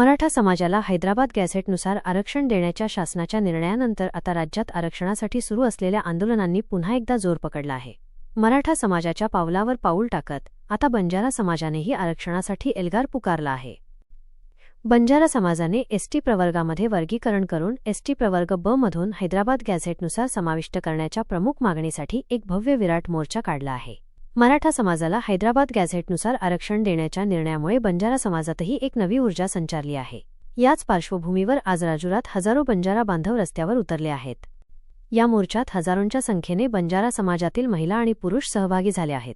मराठा समाजाला हैदराबाद गॅझेटनुसार आरक्षण देण्याच्या शासनाच्या निर्णयानंतर आता राज्यात आरक्षणासाठी सुरू असलेल्या आंदोलनांनी पुन्हा एकदा जोर पकडला आहे. मराठा समाजाच्या पावलावर पाऊल टाकत आता बंजारा समाजानेही आरक्षणासाठी एल्गार पुकारला आहे. बंजारा समाजाने एसटी प्रवर्गामध्ये वर्गीकरण करून एसटी प्रवर्ग ब मधून हैदराबाद गॅझेटनुसार समाविष्ट करण्याच्या प्रमुख मागणीसाठी एक भव्य विराट मोर्चा काढला आहे. मराठा समाजाला हैदराबाद गॅझेटनुसार आरक्षण देण्याच्या निर्णयामुळे बंजारा समाजातही एक नवी ऊर्जा संचारली आहे. याच पार्श्वभूमीवर आज राजुरात हजारो बंजारा बांधव रस्त्यावर उतरले आहेत. या मोर्चात हजारोंच्या संख्येने बंजारा समाजातील महिला आणि पुरुष सहभागी झाले आहेत.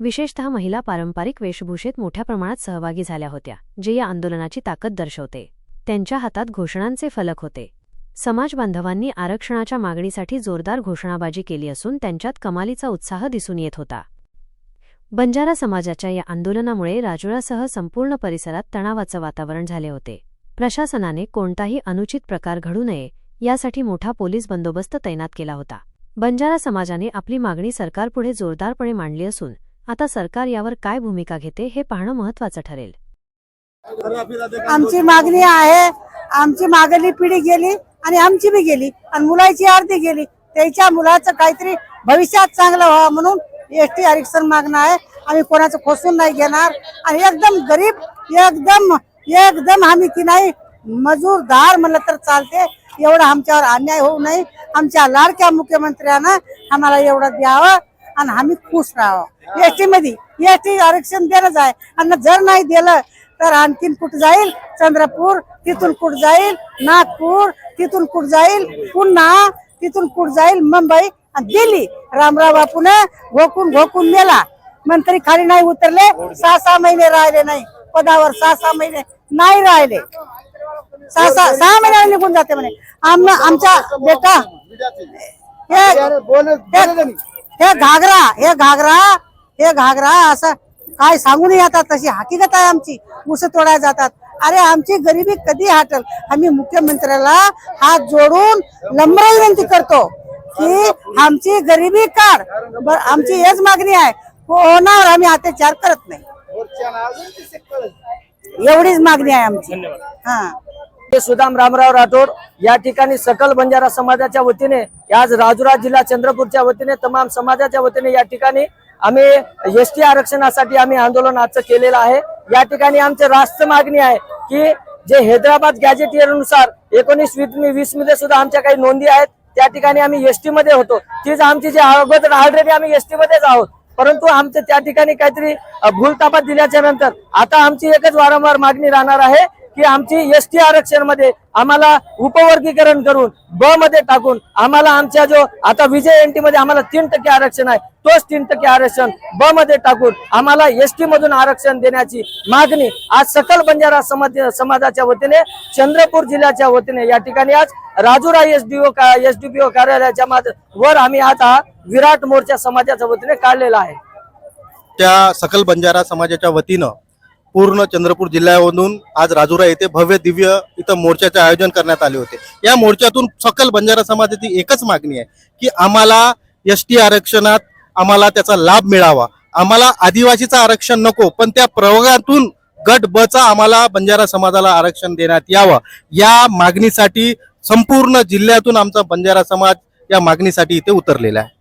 विशेषतः महिला पारंपरिक वेशभूषेत मोठ्या प्रमाणात सहभागी झाल्या होत्या जे या आंदोलनाची ताकद दर्शवते. त्यांच्या हातात घोषणांचे फलक होते. समाज बांधवांनी आरक्षणाच्या मागणीसाठी जोरदार घोषणाबाजी केली असून त्यांच्यात कमालीचा उत्साह दिसून येत होता. बंजारा समाजाच्या या आंदोलनामुळे राजुरासह संपूर्ण परिसरात तणावाचं वातावरण झाले होते. प्रशासनाने कोणताही अनुचित प्रकार घडू नये यासाठी मोठा पोलीस बंदोबस्त तैनात केला होता. बंजारा समाजाने आपली मागणी सरकारपुढे जोरदारपणे मांडली असून आता सरकार यावर काय भूमिका घेते हे पाहणं महत्वाचं ठरेल. आमची मागणी आहे आमची मागणी पिढी गेली आणि आमची बी गेली आणि मुलाची अर्धी गेली. त्याच्या मुलाचं काहीतरी भविष्यात चांगलं व्हावं म्हणून एस टी आरक्षण मागणं आहे. आम्ही कोणाचं खोसून नाही घेणार. आणि एकदम गरीब एकदम एकदम आम्ही की नाही मजूरदार म्हणलं तर चालते. एवढं आमच्यावर अन्याय होऊ नये. आमच्या लाडक्या मुख्यमंत्र्यानं आम्हाला एवढं द्यावं आणि आम्ही खुश राहावं. एसटी मध्ये एसटी आरक्षण देणंच आहे. आणि जर नाही दिलं तर आणखीन कुठं जाईल? चंद्रपूर तिथून कुठं जाईल? नागपूर तिथून कुठं जाईल? पुन्हा तिथून कुठं जाईल? मुंबई दिली. रामराव बापून घोकून घोकून नेला. मंत्री खाली नाही उतरले सहा सहा महिने राहिले नाही. पदावर सहा सहा महिने नाही राहिले. सहा सहा सहा महिन्याला निघून जाते म्हणे. आम आमचा बेटा हे हे- घागरा हे घागरा हे घागरा असं काय सांगून येतात तशी हकीकत आहे आमची. ऊस तोडायला जातात. अरे आमची गरिबी कधी हटल? आम्ही मुख्यमंत्र्याला हात जोडून नम्र विनंती करतो. की आमची गरिबी काढ. बर आमची हेच मागणी आहे. कोणावर आम्ही अत्याचार करत नाही. एवढीच मागणी आहे आमची. हा. सुदाम रामराव राठोड या ठिकाणी सकल बंजारा समाजाच्या वतीने आज राजुरा जिल्हा चंद्रपूरच्या वतीने तमाम समाजाच्या वतीने या ठिकाणी आम्ही एस टी आरक्षणासाठी आम्ही आंदोलन आजचं केलेलं आहे. या ठिकाणी आमची रास्त मागणी आहे की जे हैदराबाद गॅजेटियरनुसार एकोणीस वीसमध्ये सुद्धा आमच्या काही नोंदी आहेत. त्या ठिकाणी आम्ही एसटी मध्ये होतो. तीच आमची जी अगोदर ऑलरेडी आम्ही एसटी मध्येच आहोत. परंतु आमचं त्या ठिकाणी काहीतरी अ, भूलतापात दिल्याच्या नंतर आता आमची एकच वारंवार मागणी राहणार आहे की आमची एस टी आरक्षणमध्ये आम्हाला उपवर्गीकरण करून ब मध्ये टाकून आम्हाला आमच्या जो आता विजय एनटी मध्ये आम्हाला तीन टक्के आरक्षण आहे तोच तीन टक्के आरक्षण ब मध्ये टाकून आम्हाला एस टी मधून आरक्षण देण्याची मागणी आज सकल बंजारा समाज समाजाच्या वतीने चंद्रपूर जिल्ह्याच्या वतीने या ठिकाणी आज Rajura S D O S D O कार्यालयाच्या वर आम्ही आता विराट मोर्चा समाजाच्या वतीने काढलेला आहे. त्या सकल बंजारा समाजाच्या वतीनं पूर्ण चंद्रपूर जिल्ह्यामधून आज राजुरा येथे भव्य दिव्य इथं मोर्चाचे आयोजन करण्यात आले होते. या मोर्चातून सकल बंजारा समाजाची एकच मागणी आहे की आम्हाला एस टी आरक्षणात आम्हाला त्याचा लाभ मिळावा. आम्हाला आदिवासीचं आरक्षण नको पण त्या प्रवर्गातून गट ब चा आम्हाला बंजारा समाजाला आरक्षण देण्यात यावं. या मागणीसाठी संपूर्ण जिल्ह्यातून आमचा बंजारा समाज या मागणीसाठी इथे उतरलेला आहे.